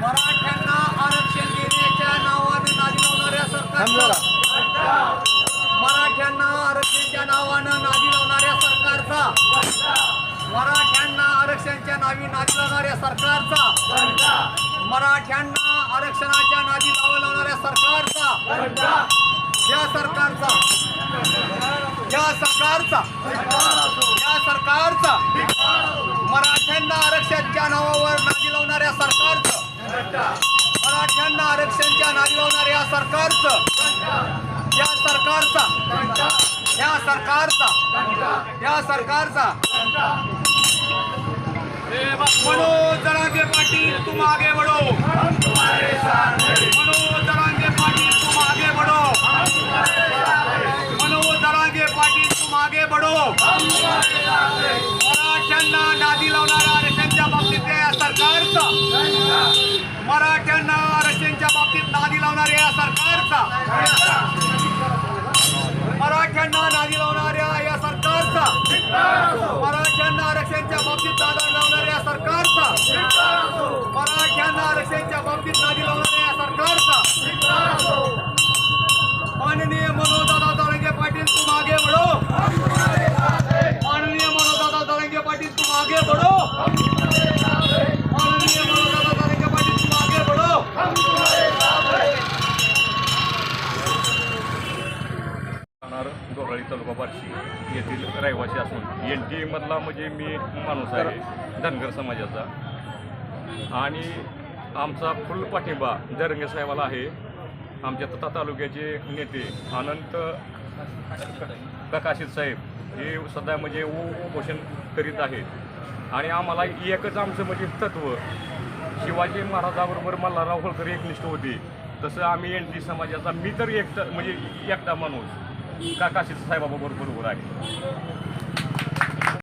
मराठ्यांना आरक्षण देण्याच्या नावाने नादी लावणाऱ्या सरकारचा मराठ्यांना आरक्षणाच्या नावानं नादी लावणाऱ्या सरकारचा. मराठ्यांना आरक्षणाच्या नावी नादी लावणाऱ्या सरकारचा. मराठ्यांना आरक्षणाच्या नादी लावा लावणाऱ्या सरकारचा या सरकारचा या सरकारचा. या सरकारचा. मराठ्यांना आरक्षणच्या नावावर नादी लावणाऱ्या सरकारचं. मराठ्यांना आरक्षणच्या नादी लावणाऱ्या सरकारचं. या सरकारचा. या सरकारचा. या सरकारचा. मनोज जरांगे पाटील तू मागे वडो हम आगे बढ़ो. मराठ्यांना नादी लावणाऱ्या आरक्षणच्या बाबतीत या सरकारचा. मराठ्यांना आरक्षणच्या बाबतीत नादी लावणारे या राहणार दोराळी तालुका बार्शी येथील रहिवासी असून. एन टी एमधला म्हणजे मी माणूस आहे धनगर समाजाचा. आणि आमचा फुल पाठिंबा दरंगे साहेबाला आहे. आमच्या तथा तालुक्याचे नेते अनंत प्रकाशित साहेब हे सध्या म्हणजे उ- उपोषण करीत आहेत. आणि आम्हाला एकच आमचं म्हणजे तत्व शिवाजी महाराजाबरोबर मल्हारराव होळकर एकनिष्ठ होते. तसं आम्ही एन टी समाजाचा मी तर एकटा म्हणजे एकटा माणूस. काका शिरसाहेबाबरोबर साहेबाबरोबर बरोबर आहे